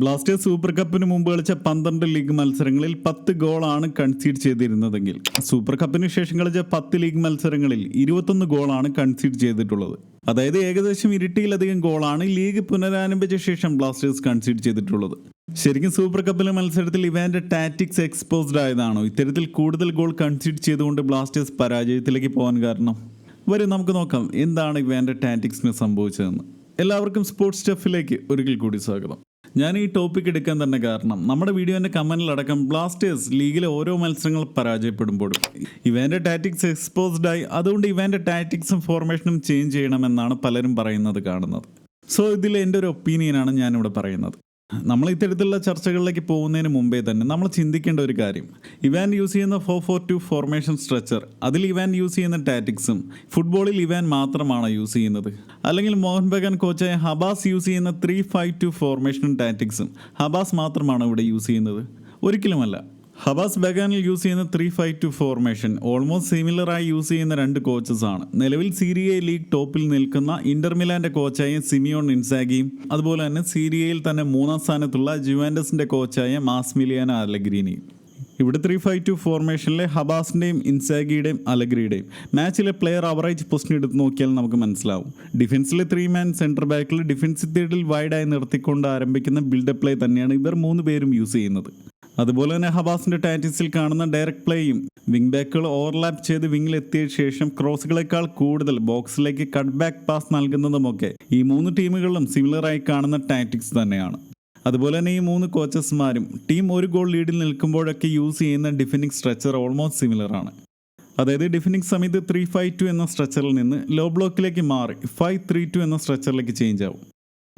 Blasters super കപ്പിന് മുമ്പ് കളിച്ച പന്ത്രണ്ട് ലീഗ് മത്സരങ്ങളിൽ പത്ത് ഗോളാണ് കൺസീഡ് ചെയ്തിരുന്നതെങ്കിൽ. സൂപ്പർ കപ്പിന് ശേഷം കളിച്ച പത്ത് ലീഗ് മത്സരങ്ങളിൽ ഇരുപത്തൊന്ന് ഗോളാണ് കൺസീഡ് ചെയ്തിട്ടുള്ളത്. അതായത് ഏകദേശം ഇരട്ടിയിലധികം ഗോളാണ് ലീഗ് പുനരാരംഭിച്ച ശേഷം ബ്ലാസ്റ്റേഴ്സ് കൺസീഡ് ചെയ്തിട്ടുള്ളത്. ശരിക്കും സൂപ്പർ കപ്പിലെ മത്സരത്തിൽ ഇവാന്റെ ടാറ്റിക്സ് എക്സ്പോസ്ഡ് ആയതാണോ? ഇത്തരത്തിൽ കൂടുതൽ ഗോൾ കൺസീഡ് ചെയ്തുകൊണ്ട് ബ്ലാസ്റ്റേഴ്സ് പരാജയത്തിലേക്ക് പോകാൻ കാരണം? വരും നമുക്ക് നോക്കാം. എന്താണ് ഇവാന്റെ ടാറ്റിക്സിന് സംഭവിച്ചതെന്ന്. എല്ലാവർക്കും സ്പോർട്സ് സ്റ്റഫിലേക്ക് ഒരിക്കൽ കൂടി സ്വാഗതം. ഞാൻ ഈ ടോപ്പിക് എടുക്കാൻ തന്നെ കാരണം നമ്മുടെ വീഡിയോന്റെ കമന്റിലടക്കം ബ്ലാസ്റ്റേഴ്സ് ലീഗിലെ ഓരോ മത്സരങ്ങൾ പരാജയപ്പെടുമ്പോഴും ഇവന്റെ ടാറ്റിക്സ് എക്സ്പോസ്ഡ് ആയി അതുകൊണ്ട് ഇവന്റെ ടാറ്റിക്സും ഫോർമേഷനും ചേഞ്ച് ചെയ്യണമെന്നാണ് പലരും പറയുന്നത് കാണുന്നത്. സോ ഇതിൽ എന്റെ ഒരു ഒപ്പീനിയനാണ് ഞാനിവിടെ പറയുന്നത്. നമ്മൾ ഇത്തരത്തിലുള്ള ചർച്ചകളിലേക്ക് പോകുന്നതിന് മുമ്പേ തന്നെ നമ്മൾ ചിന്തിക്കേണ്ട ഒരു കാര്യം. ഇവാൻ യൂസ് ചെയ്യുന്ന four four two formation structure അതിൽ ഇവാൻ യൂസ് ചെയ്യുന്ന ടാറ്റിക്സും ഫുട്ബോളിൽ ഇവാൻ മാത്രമാണ് യൂസ് ചെയ്യുന്നത്. അല്ലെങ്കിൽ മോഹൻ ബഗാൻ കോച്ചായ ഹബാസ് യൂസ് ചെയ്യുന്ന ത്രീ ഫൈവ് ടു ഫോർമേഷനും ടാറ്റിക്സും ഹബാസ് മാത്രമാണ് ഇവിടെ യൂസ് ചെയ്യുന്നത്. ഒരിക്കലുമല്ല. ഹബാസ് ബഗാനിൽ യൂസ് ചെയ്യുന്ന three five two formation almost സിമിലറായി use ചെയ്യുന്ന രണ്ട് കോച്ചസ് ആണ്. നിലവിൽ സീരിയ ലീഗ് ടോപ്പിൽ നിൽക്കുന്ന ഇന്റർമിലാന്റെ കോച്ചായ സിമിയോൺ ഇൻസാഗിയും അതുപോലെ തന്നെ സീരിയയിൽ തന്നെ മൂന്നാം സ്ഥാനത്തുള്ള ജുവാൻഡസിന്റെ കോച്ചായ മാസ്മിലിയാന അലഗ്രീനിയും. ഇവിടെ ത്രീ ഫൈവ് ടു ഫോർമേഷനിലെ ഹബാസിന്റെയും ഇൻസാഗിയുടെയും അലഗ്രിയുടെയും മാച്ചിലെ പ്ലെയർ അവറേജ് പൊസിഷൻ എടുത്ത് നോക്കിയാൽ നമുക്ക് മനസ്സിലാവും. ഡിഫൻസിലെ ത്രീ മാൻ സെന്റർ ബാക്കിൽ ഡിഫൻസ് വൈഡായി നിർത്തിക്കൊണ്ട് ആരംഭിക്കുന്ന ബിൽഡപ്പ് പ്ലേ തന്നെയാണ് ഇവർ മൂന്ന് പേരും യൂസ് ചെയ്യുന്നത്. അതുപോലെ തന്നെ ഹബാസിന്റെ ടാറ്റിക്സിൽ കാണുന്ന ഡയറക്ട് പ്ലേയും വിങ് ബാക്കുകൾ ഓവർലാപ്പ് ചെയ്ത് വിങ്ങിൽ എത്തിയ ശേഷം ക്രോസുകളെക്കാൾ കൂടുതൽ ബോക്സിലേക്ക് കട്ട് ബാക്ക് പാസ് നൽകുന്നതുമൊക്കെ ഈ മൂന്ന് ടീമുകളിലും സിമിലറായി കാണുന്ന ടാറ്റിക്സ് തന്നെയാണ്. അതുപോലെ തന്നെ ഈ മൂന്ന് കോച്ചസ്മാരും ടീം ഒരു ഗോൾ ലീഡിൽ നിൽക്കുമ്പോഴൊക്കെ യൂസ് ചെയ്യുന്ന ഡിഫൻഡിങ് സ്ട്രെച്ചർ ഓൾമോസ്റ്റ് സിമിലർ ആണ്. അതായത് ഡിഫൻഡിങ് സമയത്ത് ത്രീ ഫൈവ് ടു എന്ന സ്ട്രെച്ചറിൽ നിന്ന് ലോ ബ്ലോക്കിലേക്ക് മാറി ഫൈവ് ത്രീ ടു എന്ന സ്ട്രെച്ചറിലേക്ക് ചേഞ്ച് ആവും.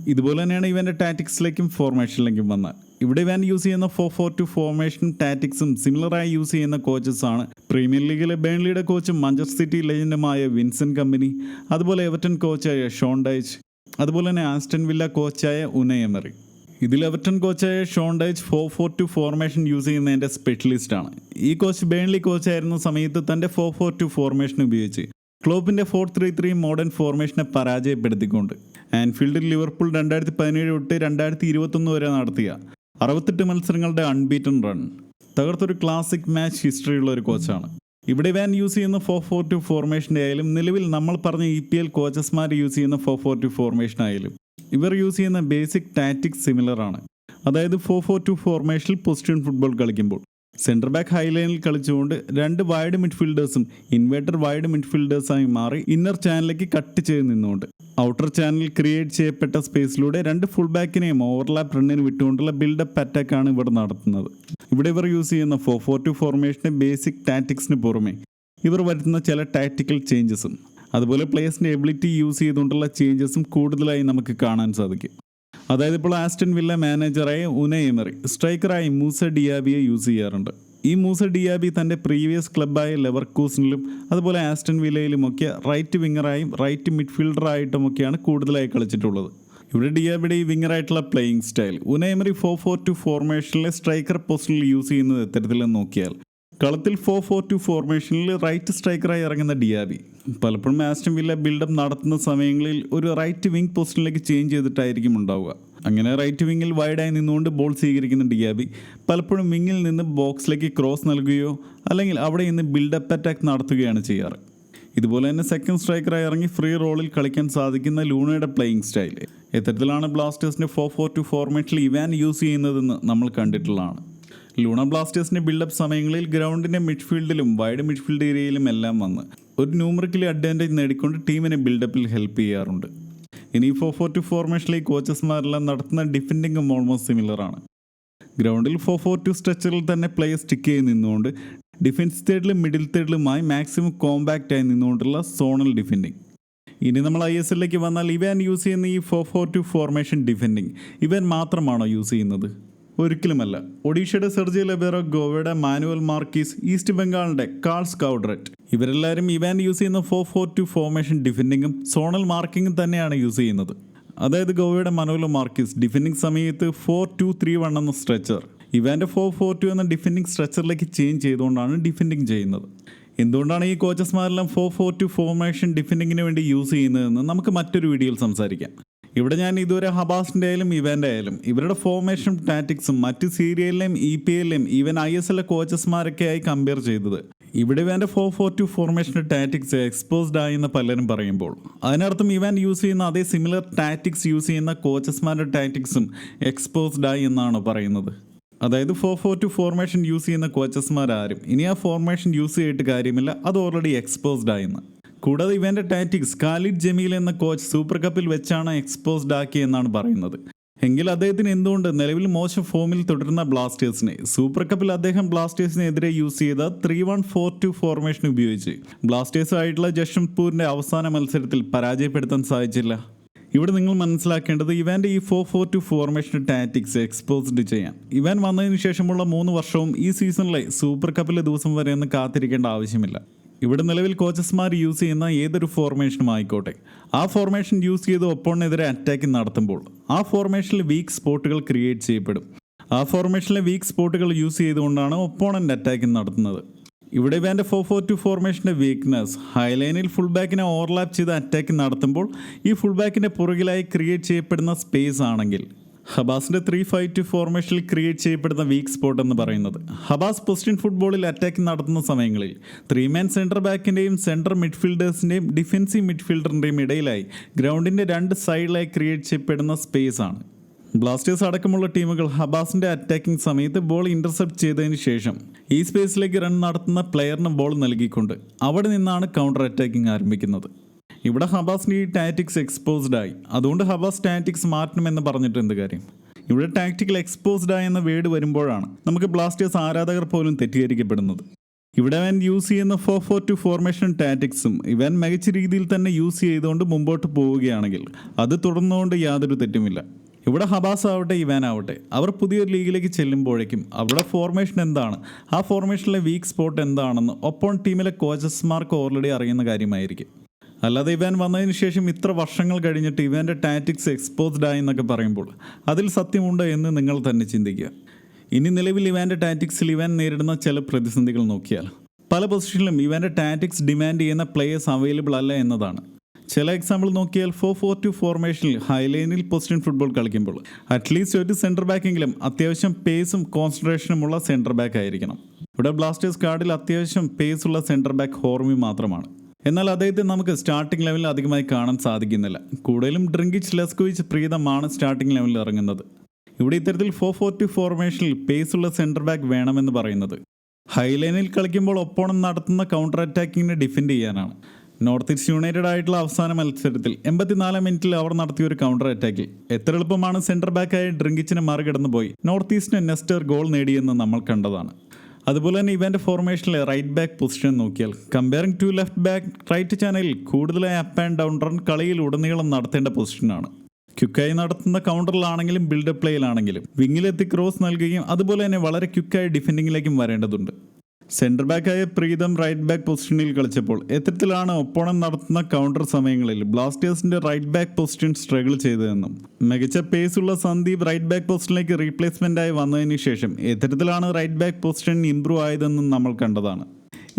ഇതുപോലെ തന്നെയാണ് ഇവന്റെ ടാറ്റിക്സിലേക്കും ഫോർമേഷനിലേക്കും വന്നാൽ ഇവിടെ ഇവൻ യൂസ് ചെയ്യുന്ന ഫോർ ഫോർ ടു ഫോർമേഷൻ ടാറ്റിക്സും സിമിലറായി യൂസ് ചെയ്യുന്ന കോച്ചസ് ആണ്. പ്രീമിയർ ലീഗിലെ ബേൺലിയുടെ കോച്ച് മഞ്ചസ്റ്റർ സിറ്റി ലെജൻഡുമായ വിൻസൻ കമ്പനി അതുപോലെ എവർട്ടൺ കോച്ചായ ഷോൺ ഡൈച്ച് അതുപോലെ തന്നെ ആസ്റ്റൺ വില്ല കോച്ചായ ഉനയമറി ഇതിൽ Everton കോച്ചായ Sean Dyche four four two formation use ചെയ്യുന്നതിന്റെ സ്പെഷ്യലിസ്റ്റാണ് ഈ കോച്ച് ബേൺലി കോച്ചായിരുന്ന സമയത്ത് തന്റെ ഫോർ ഫോർ ടു ഫോർമേഷൻ ഉപയോഗിച്ച് ക്ലോപ്പിന്റെ ഫോർ ത്രീ ത്രീ മോഡേൺ ഫോർമേഷനെ പരാജയപ്പെടുത്തിക്കൊണ്ട് ആൻഫീൽഡിൽ ലിവർപൂൾ രണ്ടായിരത്തി പതിനേഴ് തൊട്ട് രണ്ടായിരത്തി ഇരുപത്തൊന്ന് വരെ നടത്തിയ അറുപത്തെട്ട് മത്സരങ്ങളുടെ അൺബീറ്റൺ റൺ തകർത്തൊരു ക്ലാസിക് മാച്ച് ഹിസ്റ്ററിയുള്ള ഒരു കോച്ചാണ് ഇവിടെ വാൻ യൂസ് ചെയ്യുന്ന ഫോർ ഫോർ ടു ഫോർമേഷന്റെ ആയാലും നിലവിൽ നമ്മൾ പറഞ്ഞ ഇ പി എൽ കോച്ചസ്മാർ യൂസ് ചെയ്യുന്ന ഫോർ ഫോർ ടു ഫോർമേഷൻ ആയാലും ഇവർ യൂസ് ചെയ്യുന്ന ബേസിക് ടാറ്റിക്സ് സിമിലർ ആണ്. അതായത് ഫോർ ഫോർ ടു ഫോർമേഷനിൽ പൊസിഷൻ ഫുട്ബോൾ കളിക്കുമ്പോൾ സെന്റർ ബാക്ക് ഹൈലൈനിൽ കളിച്ചുകൊണ്ട് രണ്ട് വൈഡ് മിഡ്ഫീൽഡേഴ്സും ഇൻവേർട്ടർ വൈഡ് മിഡ്ഫീൽഡേഴ്സായി മാറി ഇന്നർ ചാനലിലേക്ക് കട്ട് ചെയ്ത് നിന്നുകൊണ്ട്. ഔട്ടർ ചാനൽ ക്രിയേറ്റ് ചെയ്യപ്പെട്ട സ്പേസിലൂടെ രണ്ട് ഫുൾ ബാക്കിനെയും ഓവർലാപ്പ് റണ്ണിന് വിട്ടുകൊണ്ടുള്ള ബിൽഡപ്പ് അറ്റാക്കാണ് ഇവിടെ നടത്തുന്നത്. ഇവിടെ ഇവർ യൂസ് ചെയ്യുന്ന ഫോർ ഫോർ ടു ഫോർമേഷന്റെ ബേസിക് ടാറ്റിക്സിന് പുറമെ ഇവർ വരുത്തുന്ന ചില ടാക്റ്റിക്കൽ ചേഞ്ചസും അതുപോലെ പ്ലേയേഴ്സിന്റെ എബിലിറ്റി യൂസ് ചെയ്തുകൊണ്ടുള്ള ചേഞ്ചസും കൂടുതലായി നമുക്ക് കാണാൻ സാധിക്കും. അതായത് ഇപ്പോൾ ആസ്റ്റൺ വില്ല മാനേജറായ ഉനയമറി സ്ട്രൈക്കറായി മൂസ ഡിയാബിയെ യൂസ് ചെയ്യാറുണ്ട്. ഈ മൂസ ഡിയാബി തന്റെ പ്രീവിയസ് ക്ലബ്ബായ ലെവർക്കൂസിനിലും അതുപോലെ ആസ്റ്റൺ വില്ലയിലുമൊക്കെ റൈറ്റ് വിങ്ങറായും റൈറ്റ് മിഡ്ഫീൽഡറായിട്ടുമൊക്കെയാണ് കൂടുതലായി കളിച്ചിട്ടുള്ളത്. ഇവിടെ ഡിയാബിയുടെ ഈ വിങ്ങറായിട്ടുള്ള playing style Unai Emery four four two ഫോർമേഷനിലെ striker പൊസിഷനിൽ യൂസ് ചെയ്യുന്നത് എത്തരത്തിലെന്ന് നോക്കിയാൽ കളത്തിൽ ഫോർ ഫോർ ടു ഫോർമേഷനിൽ റൈറ്റ് സ്ട്രൈക്കറായി ഇറങ്ങുന്ന ഡിയാബി. പലപ്പോഴും ആസ്റ്റം വില്ല ബിൽഡപ്പ് നടത്തുന്ന സമയങ്ങളിൽ ഒരു റൈറ്റ് വിങ് പൊസിഷനിലേക്ക് ചേഞ്ച് ചെയ്തിട്ടായിരിക്കും ഉണ്ടാവുക. അങ്ങനെ റൈറ്റ് വിങ്ങിൽ വൈഡായി നിന്നുകൊണ്ട് ബോൾ സ്വീകരിക്കുന്ന ഡിയാബി പലപ്പോഴും വിങ്ങിൽ നിന്ന് ബോക്സിലേക്ക് ക്രോസ് നൽകുകയോ അല്ലെങ്കിൽ അവിടെ നിന്ന് ബിൽഡപ്പ് അറ്റാക്ക് നടത്തുകയാണ് ചെയ്യാറ്. ഇതുപോലെ തന്നെ സെക്കൻഡ് സ്ട്രൈക്കറായി ഇറങ്ങി ഫ്രീ റോളിൽ കളിക്കാൻ സാധിക്കുന്ന ലൂണയുടെ പ്ലേയിങ് സ്റ്റൈൽ ഇത്തരത്തിലാണ് ബ്ലാസ്റ്റേഴ്സിന്റെ ഫോർ ഫോർ ടു ഫോർമേറ്റിൽ ഇവാൻ യൂസ് ചെയ്യുന്നതെന്ന് നമ്മൾ കണ്ടിട്ടുള്ളതാണ്. ലൂണ ബ്ലാസ്റ്റേഴ്സിന്റെ ബിൽഡപ്പ് സമയങ്ങളിൽ ഗ്രൗണ്ടിന്റെ മിഡ്ഫീൽഡിലും വൈഡ് മിഡ്ഫീൽഡ് ഏരിയയിലും എല്ലാം വന്ന് ഒരു ന്യൂമറിക്കലി അഡ്വാന്റേജ് നേടിക്കൊണ്ട് ടീമിനെ ബിൽഡപ്പിൽ ഹെൽപ്പ് ചെയ്യാറുണ്ട്. ഇനി ഫോർ ഫോർ ടു ഫോർമേഷനിലെ കോച്ചസ്മാരെല്ലാം നടത്തുന്ന ഡിഫൻഡിങ്ങും ഓൾമോസ്റ്റ് സിമിലർ ആണ്. ഗ്രൗണ്ടിൽ ഫോർ ഫോർ ടു സ്ട്രെച്ചറിൽ തന്നെ പ്ലേയർ സ്റ്റിക്ക് ചെയ്ത് നിന്നുകൊണ്ട് ഡിഫൻസ് തേർഡിലും മിഡിൽ തേർഡിലുമായി മാക്സിമം കോമ്പാക്റ്റ് ആയി നിന്നുകൊണ്ടുള്ള സോണൽ ഡിഫൻഡിങ് ഇനി നമ്മൾ ഐ എസ് എല്ലിലേക്ക് വന്നാൽ ഇവൻ യൂസ് ചെയ്യുന്ന ഈ four four two formation defending Ivan മാത്രമാണോ യൂസ് ചെയ്യുന്നത്? ഒരിക്കലുമല്ല. ഒഡീഷയുടെ സെർജി ലെബേറോ ഗോവയുടെ മാനുവൽ മാർക്കീസ് ഈസ്റ്റ് ബംഗാളിന്റെ കാൾസ് കൗഡ്രറ്റ് ഇവരെല്ലാവരും ഇവാൻ യൂസ് ചെയ്യുന്ന ഫോർ ഫോർ ടു ഫോർമേഷൻ ഡിഫൻഡിങ്ങും സോണൽ മാർക്കിങ്ങും തന്നെയാണ് യൂസ് ചെയ്യുന്നത്. അതായത് ഗോവയുടെ മനോല മാർക്കീസ് ഡിഫൻഡിങ് സമയത്ത് ഫോർ ടു ത്രീ വൺ എന്ന സ്ട്രെച്ചർ ഇവാന്റെ ഫോർ ഫോർ ടു എന്ന ഡിഫൻഡിങ് സ്ട്രെച്ചറിലേക്ക് ചേഞ്ച് ചെയ്തുകൊണ്ടാണ് ഡിഫൻഡിങ് ചെയ്യുന്നത്. എന്തുകൊണ്ടാണ് ഈ കോച്ചസ്മാരെല്ലാം ഫോർ ഫോർ ടു ഫോർമേഷൻ ഡിഫെൻഡിങ്ങിന് വേണ്ടി യൂസ് ചെയ്യുന്നതെന്ന് നമുക്ക് മറ്റൊരു വീഡിയോയിൽ സംസാരിക്കാം. ഇവിടെ ഞാൻ ഇതുവരെ ഹബാസിന്റെ ആയാലും ഇവന്റെ ആയാലും ഇവരുടെ ഫോർമേഷൻ ടാറ്റിക്സും മറ്റ് സീരിയലിലെയും ഇ പി എല്ലിലെയും ഈവൻ ഐ എസ് എല്ലെ കോച്ചസ്മാരൊക്കെ ആയി കമ്പയർ ചെയ്തത്. ഇവിടെ ഇവന്റെ ഫോർ ഫോർ ടു ഫോർമേഷന്റെ ടാറ്റിക്സ് എക്സ്പോസ്ഡ് ആയി എന്ന് പലരും പറയുമ്പോൾ അതിനർത്ഥം ഇവൻ യൂസ് ചെയ്യുന്ന അതേ സിമിലർ ടാറ്റിക്സ് യൂസ് ചെയ്യുന്ന കോച്ചസ്മാരുടെ ടാറ്റിക്സും എക്സ്പോസ്ഡ് ആയി എന്നാണ് പറയുന്നത്. അതായത് four four two formation use ചെയ്യുന്ന കോച്ചസ്മാരാരും ഇനി ആ ഫോർമേഷൻ യൂസ് ചെയ്തിട്ട് കാര്യമില്ല അത് ഓൾറെഡി എക്സ്പോസ്ഡ് ആയെന്ന്. കൂടാതെ ഇവന്റെ ടാറ്റിക്സ് ഖാലിദ് ജമീൽ എന്ന കോച്ച് സൂപ്പർ കപ്പിൽ വെച്ചാണ് എക്സ്പോസ്ഡ് ആക്കിയെന്നാണ് പറയുന്നത്. എങ്കിൽ അദ്ദേഹത്തിന് എന്തുകൊണ്ട് നിലവിൽ മോശം ഫോമിൽ തുടരുന്ന ബ്ലാസ്റ്റേഴ്സിനെ സൂപ്പർ കപ്പിൽ അദ്ദേഹം ബ്ലാസ്റ്റേഴ്സിനെതിരെ യൂസ് ചെയ്ത three one four two formation ഉപയോഗിച്ച്? ബ്ലാസ്റ്റേഴ്സുമായിട്ടുള്ള ജഷംപൂരിന്റെ അവസാന മത്സരത്തിൽ പരാജയപ്പെടുത്താൻ സാധിച്ചില്ല. ഇവിടെ നിങ്ങൾ മനസ്സിലാക്കേണ്ടത് ഇവാന്റെ ഈ four four two formation tactics exposed ചെയ്യാൻ. ഇവാൻ വന്നതിന് ശേഷമുള്ള മൂന്ന് വർഷവും ഈ സീസണിലെ സൂപ്പർ കപ്പിലെ ദിവസം വരെ ഒന്ന് കാത്തിരിക്കേണ്ട ആവശ്യമില്ല. ഇവിടെ നിലവിൽ കോച്ചസ്മാർ യൂസ് ചെയ്യുന്ന ഏതൊരു ഫോർമേഷനും ആയിക്കോട്ടെ. ആ ഫോർമേഷൻ യൂസ് ചെയ്ത് ഒപ്പോണിനെതിരെ അറ്റാക്ക് നടത്തുമ്പോൾ ആ ഫോർമേഷനിൽ വീക്ക് സ്പോട്ടുകൾ ക്രിയേറ്റ് ചെയ്യപ്പെടും. ആ ഫോർമേഷനിലെ വീക്ക് സ്പോട്ടുകൾ യൂസ് ചെയ്തുകൊണ്ടാണ് ഒപ്പോണന്റ് അറ്റാക്ക് നടത്തുന്നത്. ഇവിടെ വേണ്ട ഫോർ ഫോർ ടു ഫോർമേഷന്റെ വീക്ക്നെസ് ഹൈലൈനിൽ ഫുൾ ബാക്കിനെ ഓവർലാപ്പ് ചെയ്ത് അറ്റാക്ക് നടത്തുമ്പോൾ ഈ ഫുൾ ബാക്കിന്റെ പുറകിലായി ക്രിയേറ്റ് ചെയ്യപ്പെടുന്ന സ്പേസ് ആണെങ്കിൽ ഹബാസിന്റെ ത്രീ ഫൈവ് ടു ഫോർമേഷനിൽ ക്രിയേറ്റ് ചെയ്യപ്പെടുന്ന വീക്ക് സ്പോട്ട് എന്ന് പറയുന്നത്. ഹബാസ് പൊസ്റ്റിൻ ഫുട്ബോളിൽ അറ്റാക്ക് നടത്തുന്ന സമയങ്ങളിൽ ത്രീ മാൻ സെന്റർ ബാക്കിന്റെയും സെന്റർ മിഡ്ഫീൽഡേഴ്സിന്റെയും ഡിഫൻസീവ് മിഡ്ഫീൽഡറിന്റെയും ഇടയിലായി ഗ്രൗണ്ടിന്റെ രണ്ട് സൈഡിലായി ക്രിയേറ്റ് ചെയ്യപ്പെടുന്ന സ്പേസ് ആണ്. ബ്ലാസ്റ്റേഴ്സ് അടക്കമുള്ള ടീമുകൾ ഹബാസിന്റെ അറ്റാക്കിംഗ് സമയത്ത് ബോൾ ഇന്റർസെപ്റ്റ് ചെയ്തതിന് ശേഷം ഈ സ്പേസിലേക്ക് റൺ നടത്തുന്ന പ്ലെയറിന് ബോൾ നൽകിക്കൊണ്ട് അവിടെ നിന്നാണ് കൗണ്ടർ അറ്റാക്കിംഗ് ആരംഭിക്കുന്നത്. ഇവിടെ ഹബാസിന്റെ ഈ ടാറ്റിക്സ് എക്സ്പോസ്ഡ് ആയി. അതുകൊണ്ട് ഹബാസ് ടാറ്റിക്സ് മാറ്റണമെന്ന് പറഞ്ഞിട്ട് എന്ത് കാര്യം? ഇവിടെ ടാക്ടിക്കൽ എക്സ്പോസ്ഡ് ആയി എന്ന വേർഡ് വരുമ്പോഴാണ് നമുക്ക് ബ്ലാസ്റ്റേഴ്സ് ആരാധകർ പോലും തെറ്റിദ്ധരിക്കപ്പെടുന്നത്. ഇവിടെ അവൻ യൂസ് ചെയ്യുന്ന ഫോർ ഫോർ ടു ഫോർമേഷൻ ടാറ്റിക്സും ഇവൻ മികച്ച രീതിയിൽ തന്നെ യൂസ് ചെയ്തുകൊണ്ട് മുമ്പോട്ട് പോവുകയാണെങ്കിൽ അത് തുടർന്നുകൊണ്ട് യാതൊരു തെറ്റുമില്ല. ഇവിടെ ഹബാസ് ആവട്ടെ ഇവാൻ ആവട്ടെ അവർ പുതിയൊരു ലീഗിലേക്ക് ചെല്ലുമ്പോഴേക്കും അവിടെ ഫോർമേഷൻ എന്താണ്? ആ ഫോർമേഷനിലെ വീക്ക് സ്പോട്ട് എന്താണെന്ന് ഒപ്പം ടീമിലെ കോച്ചസ്മാർക്ക് ഓൾറെഡി അറിയുന്ന കാര്യമായിരിക്കും. അല്ലാതെ ഇവൻ വന്നതിന് ശേഷം ഇത്ര വർഷങ്ങൾ കഴിഞ്ഞിട്ട് ഇവന്റെ ടാറ്റിക്സ് എക്സ്പോസ്ഡ് ആയി എന്നൊക്കെ പറയുമ്പോൾ അതിൽ സത്യമുണ്ട് എന്ന് നിങ്ങൾ തന്നെ ചിന്തിക്കുക. ഇനി നിലവിൽ ഇവാന്റെ ടാറ്റിക്സിൽ ഇവാൻ നേരിടുന്ന ചില പ്രതിസന്ധികൾ നോക്കിയാൽ പല പൊസിഷനിലും ഇവാന്റെ ടാറ്റിക്സ് ഡിമാൻഡ് ചെയ്യുന്ന പ്ലേയേഴ്സ് അവൈലബിൾ അല്ല എന്നതാണ്. ചില എക്സാമ്പിൾ നോക്കിയാൽ ഫോർ ഫോർ ടു ഫോർമേഷനിൽ ഹൈലൈനിൽ പൊസിഷൻ ഫുട്ബോൾ കളിക്കുമ്പോൾ അറ്റ്ലീസ്റ്റ് ഒരു സെന്റർ ബാക്കെങ്കിലും അത്യാവശ്യം പേസും കോൺസെൻട്രേഷനുമുള്ള സെന്റർ ബാക്ക് ആയിരിക്കണം. ഇവിടെ ബ്ലാസ്റ്റേഴ്സ് കാർഡിൽ അത്യാവശ്യം പേസുള്ള സെന്റർ ബാക്ക് ഹോർമി മാത്രമാണ്. എന്നാൽ അദ്ദേഹത്തെ നമുക്ക് സ്റ്റാർട്ടിംഗ് ലെവലിൽ അധികമായി കാണാൻ സാധിക്കുന്നില്ല. കൂടുതലും ഡ്രിങ്കിച്ച് ലെസ്കുവിച്ച് പ്രീതമാണ് സ്റ്റാർട്ടിംഗ് ലെവലിൽ ഇറങ്ങുന്നത്. ഇവിടെ ഇത്തരത്തിൽ ഫോർ ഫോർ ടു ഫോർമേഷനിൽ പേസുള്ള സെന്റർ ബാക്ക് വേണമെന്ന് പറയുന്നത്. ഹൈലൈനിൽ കളിക്കുമ്പോൾ ഒപ്പോണം നടത്തുന്ന കൗണ്ടർ അറ്റാക്കിങ്ങിനെ ഡിഫെൻഡ് ചെയ്യാനാണ്. നോർത്ത് ഈസ്റ്റ് യുണൈറ്റഡ് ആയിട്ടുള്ള അവസാന മത്സരത്തിൽ എൺപത്തിനാലാം മിനിറ്റിൽ അവർ നടത്തിയ ഒരു കൗണ്ടർ അറ്റാക്കിൽ എത്ര എളുപ്പമാണ് സെന്റർ ബാക്കായി ഡ്രിങ്കിച്ചിനെ മറികടന്നു പോയി നോർത്ത് ഈസ്റ്റിന് നെസ്റ്റർ ഗോൾ നേടിയെന്ന് നമ്മൾ കണ്ടതാണ്. അതുപോലെ തന്നെ ഇവന്റെ ഫോർമേഷനിലെ റൈറ്റ് ബാക്ക് പൊസിഷൻ നോക്കിയാൽ comparing to left back right ചാനലിൽ കൂടുതലായി അപ്പ് ആൻഡ് ഡൗൺ റൺ കളിയിൽ ഉടനീളം നടത്തേണ്ട പൊസിഷനാണ് ക്യുക്കായി നടത്തുന്ന കൗണ്ടറിലാണെങ്കിലും ബിൽഡപ്പ് പ്ലേയിലാണെങ്കിലും വിങ്ങിലെത്തി ക്രോസ് നൽകുകയും അതുപോലെ തന്നെ വളരെ ക്യുക്കായി ഡിഫെൻഡിങ്ങിലേക്കും വരേണ്ടതുണ്ട്. സെന്റർ ബാക്കായ പ്രീതം റൈറ്റ് ബാക്ക് പൊസിഷനിൽ കളിച്ചപ്പോൾ എത്തരത്തിലാണ് ഒപ്പോണം നടത്തുന്ന കൗണ്ടർ സമയങ്ങളിൽ ബ്ലാസ്റ്റേഴ്സിന്റെ റൈറ്റ് ബാക്ക് പൊസിഷൻ സ്ട്രഗിൾ ചെയ്തതെന്നും മികച്ച പേസ് ഉള്ള സന്ദീപ് റൈറ്റ് ബാക്ക് പൊസിഷനിലേക്ക് റീപ്ലേസ്മെന്റ് ആയി വന്നതിന് ശേഷം എത്തരത്തിലാണ് റൈറ്റ് ബാക്ക് പൊസിഷൻ ഇംപ്രൂവ് ആയതെന്നും നമ്മൾ കണ്ടതാണ്.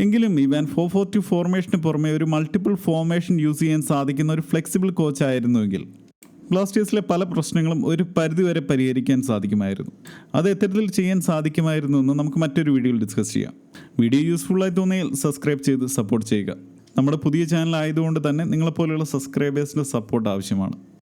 എങ്കിലും ഇവാൻ ഫോർ ഫോർ ടു ഫോർമേഷന് പുറമെ ഒരു മൾട്ടിപ്പിൾ ഫോർമേഷൻ യൂസ് ചെയ്യാൻ സാധിക്കുന്ന ഒരു ഫ്ലെക്സിബിൾ കോച്ച് ആയിരുന്നുവെങ്കിൽ ബ്ലാസ്റ്റേഴ്സിലെ പല പ്രശ്നങ്ങളും ഒരു പരിധിവരെ പരിഹരിക്കാൻ സാധിക്കുമായിരുന്നു. അത് എത്തരത്തിൽ ചെയ്യാൻ സാധിക്കുമായിരുന്നു എന്ന് നമുക്ക് മറ്റൊരു വീഡിയോയിൽ ഡിസ്കസ് ചെയ്യാം. വീഡിയോ യൂസ്ഫുൾ ആയി തോന്നിയാൽ സബ്സ്ക്രൈബ് ചെയ്ത് സപ്പോർട്ട് ചെയ്യുക. നമ്മുടെ പുതിയ ചാനൽ ആയതുകൊണ്ട് തന്നെ നിങ്ങളെപ്പോലെയുള്ള സബ്സ്ക്രൈബേഴ്സിന്റെ സപ്പോർട്ട് ആവശ്യമാണ്.